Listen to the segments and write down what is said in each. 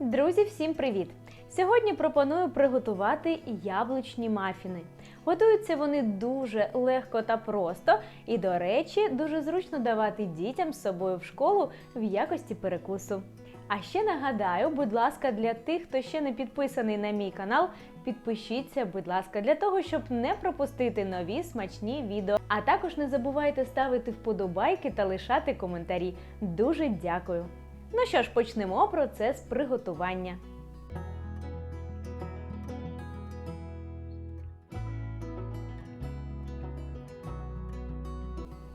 Друзі, всім привіт! Сьогодні пропоную приготувати яблучні мафіни. Готуються вони дуже легко та просто, і, до речі, дуже зручно давати дітям з собою в школу в якості перекусу. А ще нагадаю, будь ласка, для тих, хто ще не підписаний на мій канал, підпишіться, будь ласка, для того, щоб не пропустити нові смачні відео. А також не забувайте ставити вподобайки та лишати коментарі. Дуже дякую! Ну що ж, почнемо процес приготування.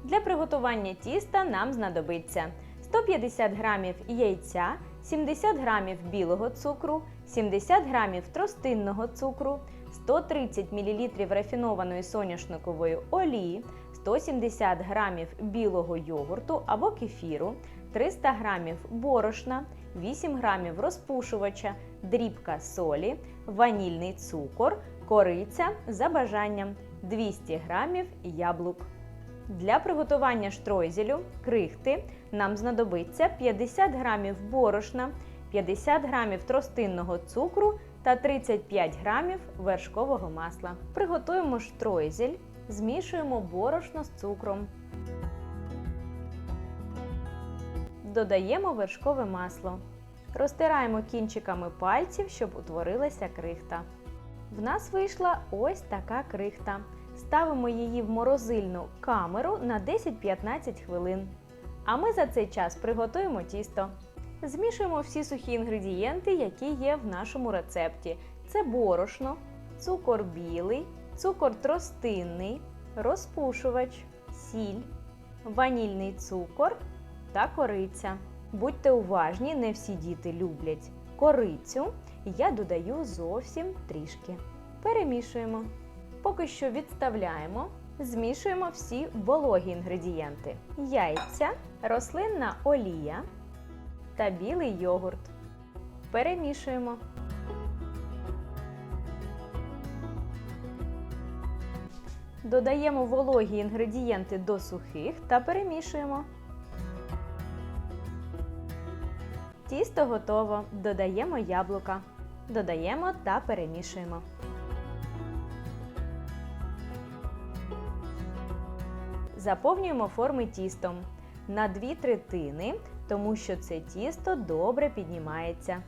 Для приготування тіста нам знадобиться 150 г яйця, 70 г білого цукру, 70 г тростинного цукру, 130 мл рафінованої соняшникової олії, 170 г білого йогурту або кефіру, 300 г борошна, 8 г розпушувача, дрібка солі, ванільний цукор, кориця за бажанням, 200 г яблук. Для приготування штройзелю крихти нам знадобиться 50 г борошна, 50 г тростинного цукру та 35 г вершкового масла. Приготуємо штройзель, змішуємо борошно з цукром. Додаємо вершкове масло. Розтираємо кінчиками пальців, щоб утворилася крихта. В нас вийшла ось така крихта. Ставимо її в морозильну камеру на 10-15 хвилин. А ми за цей час приготуємо тісто. Змішуємо всі сухі інгредієнти, які є в нашому рецепті: це борошно, цукор білий, цукор тростинний, розпушувач, сіль, ванільний цукор та кориця. Будьте уважні, не всі діти люблять корицю. Я додаю зовсім трішки. Перемішуємо. Поки що відставляємо, змішуємо всі вологі інгредієнти: яйця, рослинна олія та білий йогурт. Перемішуємо. Додаємо вологі інгредієнти до сухих та перемішуємо. Тісто готово. Додаємо яблука. Додаємо та перемішуємо. Заповнюємо форми тістом на дві третини, тому що це тісто добре піднімається.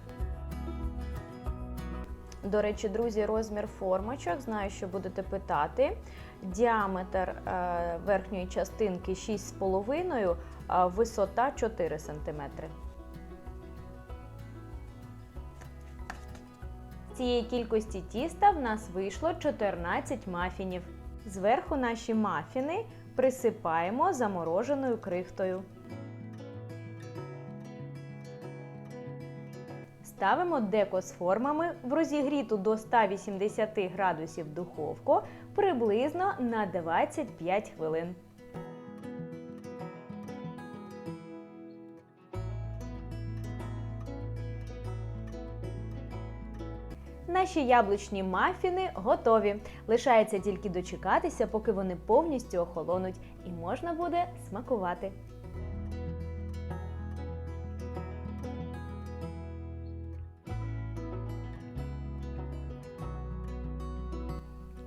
До речі, друзі, розмір формочок, знаю, що будете питати. Діаметр е, верхньої частинки 6,5, а висота 4 см. Цієї кількості тіста в нас вийшло 14 мафінів. Зверху наші мафіни присипаємо замороженою крихтою. Ставимо деко з формами в розігріту до 180 градусів духовку приблизно на 25 хвилин. Наші яблучні мафіни готові. Лишається тільки дочекатися, поки вони повністю охолонуть, і можна буде смакувати.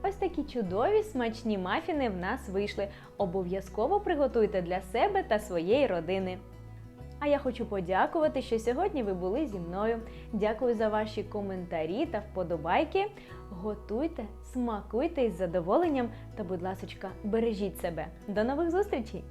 Ось такі чудові смачні мафіни в нас вийшли. Обов'язково приготуйте для себе та своєї родини. Я хочу подякувати, що сьогодні ви були зі мною. Дякую за ваші коментарі та вподобайки. Готуйте, смакуйте із задоволенням та, будь ласочка, бережіть себе. До нових зустрічей!